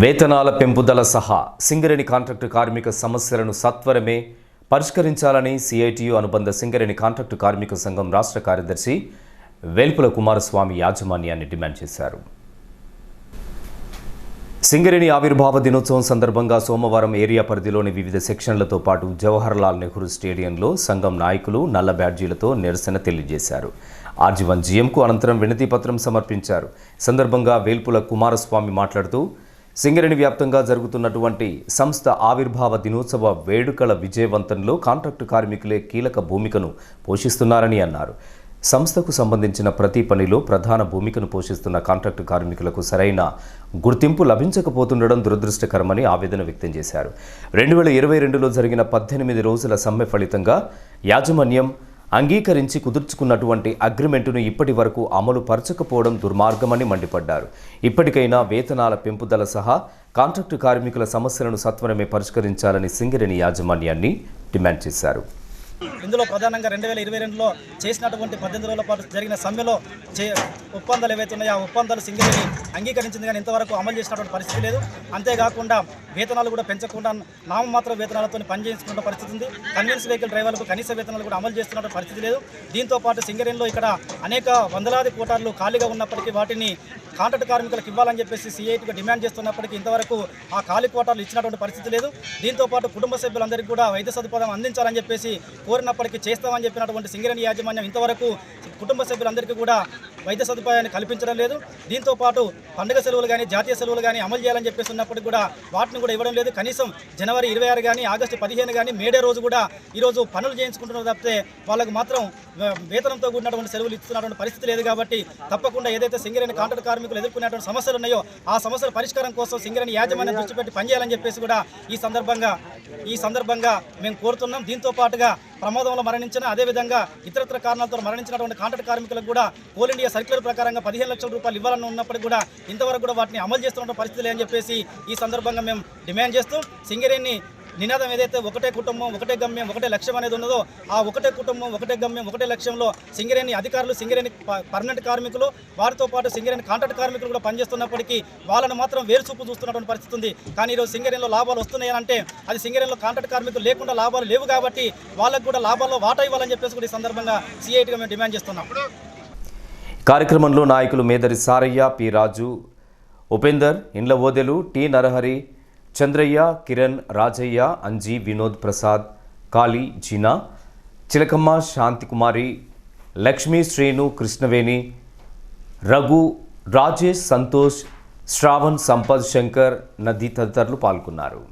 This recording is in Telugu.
వేతనాల పెంపుదల సహా సింగరేణి కాంట్రాక్టు కార్మిక సమస్యలను సత్వరమే పరిష్కరించాలని సిఐటియు అనుబంధ సింగరేణి కాంట్రాక్టు కార్మిక సంఘం రాష్ట్ర కార్యదర్శి వేల్పుల కుమారస్వామి యాజమాన్యాన్ని డిమాండ్ చేశారు. సింగరేణి ఆవిర్భావ దినోత్సవం సందర్భంగా సోమవారం ఏరియా పరిధిలోని వివిధ సెక్షన్లతో పాటు జవహర్లాల్ నెహ్రూ స్టేడియంలో సంఘం నాయకులు నల్ల బ్యాడ్జీలతో నిరసన తెలియజేశారు. ఆర్జీవన్ జీఎంకు అనంతరం వినతిపత్రం సమర్పించారు. సందర్భంగా వేల్పుల కుమారస్వామి మాట్లాడుతూ సింగరేణి వ్యాప్తంగా జరుగుతున్నటువంటి సంస్థ ఆవిర్భావ దినోత్సవ వేడుకల విజయవంతంలో కాంట్రాక్టు కార్మికులే కీలక భూమికను పోషిస్తున్నారని అన్నారు. సంస్థకు సంబంధించిన ప్రతి పనిలో ప్రధాన భూమికను పోషిస్తున్న కాంట్రాక్టు కార్మికులకు సరైన గుర్తింపు లభించకపోతుండడం దురదృష్టకరమని ఆవేదన వ్యక్తం చేశారు. రెండు వేల ఇరవై రెండులో జరిగిన పద్దెనిమిది రోజుల సమ్మె ఫలితంగా యాజమాన్యం అంగీకరించి కుదుర్చుకున్నటువంటి అగ్రిమెంటును ఇప్పటి వరకు అమలు పరచకపోవడం దుర్మార్గమని మండిపడ్డారు. ఇప్పటికైనా వేతనాల పెంపుదల సహా కాంట్రాక్టు కార్మికుల సమస్యలను సత్వరమే పరిష్కరించాలని సింగరేణి యాజమాన్యాన్ని డిమాండ్ చేశారు. ఇందులో ప్రధానంగా రెండు వేల ఇరవై రెండులో చేసినటువంటి పద్దెనిమిది రోజుల పాటు జరిగిన సమ్మెలో చే ఒప్పందాలు ఏవైతే ఉన్నాయో ఆ ఒప్పందాలు సింగరేణి అంగీకరించింది కానీ ఇంతవరకు అమలు చేసినటువంటి పరిస్థితి లేదు. అంతేకాకుండా వేతనాలు కూడా పెంచకుండా నామమాత్ర వేతనాలతో పనిచేసుకున్న పరిస్థితి ఉంది. కన్వీన్స్ వెహికల్ డ్రైవర్లకు కనీస వేతనాలు కూడా అమలు చేస్తున్న పరిస్థితి లేదు. దీంతో పాటు సింగరేణిలో ఇక్కడ అనేక వందలాది కోటార్లు ఖాళీగా ఉన్నప్పటికీ వాటిని కాంట్రాక్ట్ కార్మికులకు ఇవ్వాలని చెప్పేసి సిఐటిగా డిమాండ్ చేస్తున్నప్పటికీ ఇంతవరకు ఆ ఖాళీ కోటాలు ఇచ్చినటువంటి పరిస్థితి లేదు. దీంతో పాటు కుటుంబ సభ్యులందరికీ కూడా వైద్య సదుపాయం అందించాలని చెప్పేసి కోరినప్పటికీ చేస్తామని చెప్పినటువంటి సింగరేణి యాజమాన్యం ఇంతవరకు కుటుంబ సభ్యులందరికీ కూడా వైద్య సదుపాయాన్ని కల్పించడం లేదు. దీంతో పాటు పండుగ సెలవులు కానీ జాతీయ సెలవులు కానీ అమలు చేయాలని చెప్పేసి ఉన్నప్పటికీ కూడా వాటిని కూడా ఇవ్వడం లేదు. కనీసం జనవరి ఇరవై ఆరు కానీ ఆగస్టు పదిహేను కానీ మేడే రోజు కూడా ఈరోజు పనులు చేయించుకుంటున్నారు తప్పితే వాళ్ళకు మాత్రం వేతనంతో కూడినటువంటి సెలవులు ఇస్తున్నటువంటి పరిస్థితి లేదు కాబట్టి తప్పకుండా ఏదైతే సింగరేణి కాంట్రాక్ట్ కార్మికులు ఎదుర్కొనేటువంటి సమస్యలు ఉన్నాయో ఆ సమస్యల పరిష్కారం కోసం సింగరేణి యాజమాన్యం దృష్టి పెట్టి పనిచేయాలని చెప్పేసి కూడా ఈ సందర్భంగా ఈ సందర్భంగా మేము కోరుతున్నాం. దీంతో పాటుగా ప్రమాదంలో మరణించిన అదేవిధంగా ఇతరత్ర కారణాలతో మరణించినటువంటి కాంట్రాక్ట్ కార్మికులకు కూడా కోల్ ఇండియా సర్క్యులర్ ప్రకారంగా పదిహేను లక్షల రూపాయలు ఇవ్వాలని ఉన్నప్పటికీ కూడా ఇంతవరకు కూడా వాటిని అమలు చేస్తున్న పరిస్థితి లేదని చెప్పేసి ఈ సందర్భంగా మేము డిమాండ్ చేస్తూ సింగరేణి నినాదం ఏదైతే ఒకటే కుటుంబం ఒకటే గమ్యం ఒకటే లక్ష్యం అనేది ఉన్నదో ఆ ఒకటే కుటుంబం ఒకటే గమ్యం ఒకటే లక్ష్యంలో సింగరేణి అధికారులు సింగరేణి పర్మనెంట్ కార్మికులు వారితో పాటు సింగరేణి కాంట్రాక్ట్ కార్మికులు కూడా పనిచేస్తున్నప్పటికీ వాళ్ళని మాత్రం వేరు చూపు చూస్తున్నటువంటి పరిస్థితి ఉంది. కానీ ఈరోజు సింగరేణిలో లాభాలు వస్తున్నాయని అంటే అది సింగరేణిలో కాంట్రాక్ట్ కార్మికులు లేకుండా లాభాలు లేవు కాబట్టి వాళ్ళకు కూడా లాభాల్లో వాటా ఇవ్వాలని చెప్పేసి కూడా ఈ సందర్భంగా సిఐటిగా మేము డిమాండ్ చేస్తున్నాం. కార్యక్రమంలో నాయకులు మేదరి సారయ్య పి రాజు ఉపేందర్ ఇండ్ల ఓదెలు టి నరహరి చంద్రయ్య కిరణ్ రాజయ్య అంజీ వినోద్ ప్రసాద్ కాళీ జీనా చిలకమ్మ శాంతికుమారి లక్ష్మీ శ్రేణు కృష్ణవేణి రఘు రాజేష్ సంతోష్ శ్రావణ్ సంపద్ శంకర్ నది తదితరులు పాల్గొన్నారు.